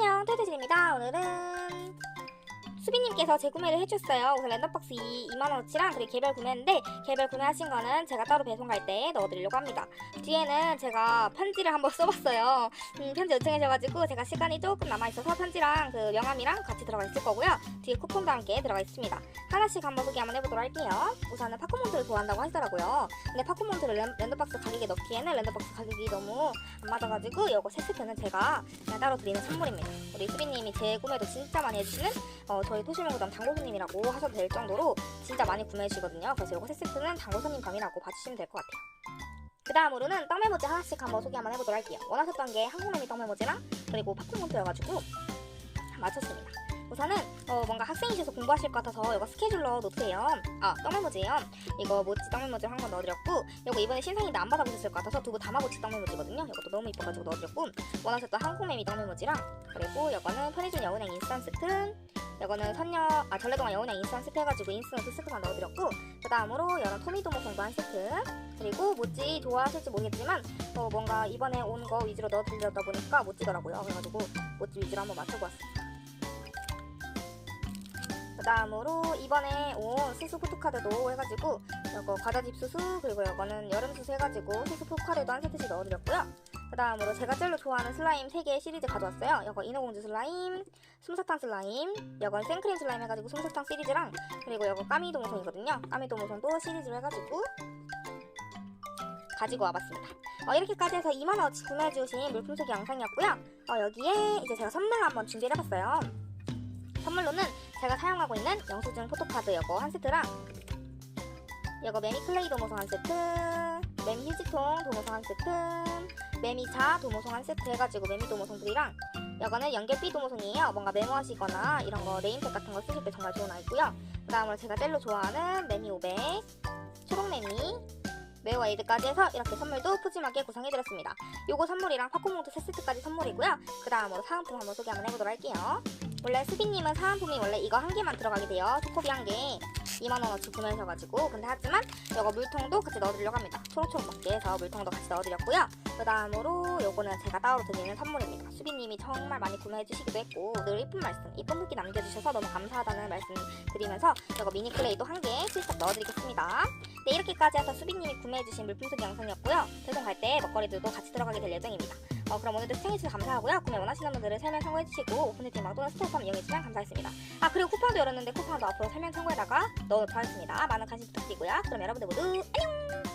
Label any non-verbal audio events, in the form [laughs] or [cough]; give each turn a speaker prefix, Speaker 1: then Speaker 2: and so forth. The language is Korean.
Speaker 1: 안녕, 떼떼질입니다. 오늘은 수비님께서 재구매를 해주셨어요. 우선 랜덤박스 2만원어치랑 그리고 개별 구매했는데 개별 구매하신 거는 제가 따로 배송 갈 때 넣어드리려고 합니다. 뒤에는 제가 편지를 한번 [laughs] 써봤어요. 음, 편지 요청해줘가지고 제가 시간이 조금 남아있어서 편지랑 그 명함이랑 같이 들어가 있을 거고요. 뒤에 쿠폰도 함께 들어가 있습니다. 하나씩 한번 소개 한번 해보도록 할게요. 우선은 파코몬트를 좋아한다고 하시더라고요. 근데 파코몬트를 랜, 랜덤박스 가격에 넣기에는 랜덤박스 가격이 너무 안 맞아가지고 이거 세 세트는 제가 따로 드리는 선물입니다. 우리 수비님이 재구매도 진짜 많이 해주시는 어, 저희 토실명구점 당고손님이라고 하셔도 될 정도로 진짜 많이 구매해주시거든요. 그래서 이거 세 세트는 당고손님 감이라고 봐주시면 될 것 같아요. 그 다음으로는 떡 메모지 하나씩 한번 소개 한번 해보도록 할게요. 원하셨던 게 한국메미 떡 메모지랑 그리고 팝콘몬트여가지고 맞췄습니다. 우선은 어, 뭔가 학생이셔서 공부하실 것 같아서 이거 스케줄러 노트예요. 아 떡메모지예요. 이거 모찌 떡메모지 한건 넣어드렸고 이거 이번에 신상인데 안 받아보셨을 것 같아서 두부 다마고치 떡메모지거든요. 이것도 너무 이뻐가지고 넣어드렸고 원하셨던 한국메미 떡메모지랑 그리고 이거는 편의점 여운행 인스턴 세트 이거는 선녀 아 전래동안 여운행 인스턴 세트 해가지고 인스턴 두 세트만 넣어드렸고 그 다음으로 이런 토미도모송도 한 세트 그리고 모찌 좋아하실지 모르겠지만 어, 뭔가 이번에 온 거 위주로 넣어드리려다 보니까 못 지더라고요. 그래가지고 모찌 위주로 한번 맞춰보았습니다. 그 다음으로 이번에 온 수수 포토카드도 해가지고 이거 과자집 수수 그리고 이거는 여름 수수 해가지고 수수 포토카드도 한 세트씩 넣어드렸고요. 그 다음으로 제가 제일 좋아하는 슬라임 3개 시리즈 가져왔어요. 이거 인어공주 슬라임, 솜사탕 슬라임, 이건 생크림 슬라임 해가지고 솜사탕 시리즈랑 그리고 이거 까미도모송이거든요. 까미도모송도 시리즈로 해가지고 가지고 와봤습니다. 어, 이렇게까지 해서 2만원어치 구매해주신 물품 소개 영상이었고요. 어, 여기에 이제 제가 선물 한번 준비를 해봤어요. 선물로는 제가 사용하고 있는 영수증 포토카드 이거 한 세트랑 이거 매미 클레이 도모송 한 세트, 매미 휴지통 도모송 한 세트, 매미자 도모송 한 세트 해가지고 매미 도모송들이랑 이거는 연결비 도모송이에요. 뭔가 메모하시거나 이런 거 네임팩 같은 거 쓰실 때 정말 좋은 아이고요. 그 다음으로 제가 젤로 좋아하는 매미 500, 초록 매미, 메이웨이드까지 해서 이렇게 선물도 푸짐하게 구성해드렸습니다. 요거 선물이랑 팝콘모드 세 세트까지 선물이고요. 그 다음으로 사은품 한번 소개 한번 해보도록 할게요. 원래 수비님은 사은품이 원래 이거 한 개만 들어가게 돼요. 초코비 한 개. 2만원 어치 구매하셔가지고 근데 하지만 이거 물통도 같이 넣어드리려고 합니다. 초록초록 먹게 해서 물통도 같이 넣어드렸고요. 그 다음으로 요거는 제가 따로 드리는 선물입니다. 수비님이 정말 많이 구매해주시기도 했고 늘 이쁜 말씀, 이쁜 후기 남겨주셔서 너무 감사하다는 말씀 드리면서 이거 미니 클레이도 한개 슬쩍 넣어드리겠습니다. 네 이렇게까지 해서 수비님이 구매해주신 물품 소개 영상이었고요. 배송 갈때 먹거리들도 같이 들어가게 될 예정입니다. 어, 그럼 오늘도 시청해주셔서 감사하고요. 구매 원하시는 분들은 설명 참고해주시고 오픈해드림 또는 스토어팜 이용해주시면 감사하겠습니다. 아 그리고 쿠폰도 열었는데 쿠폰도 앞으로 설명 참고에다가 넣어놓도록 하겠습니다. 많은 관심 부탁드리고요. 그럼 여러분들 모두 안녕!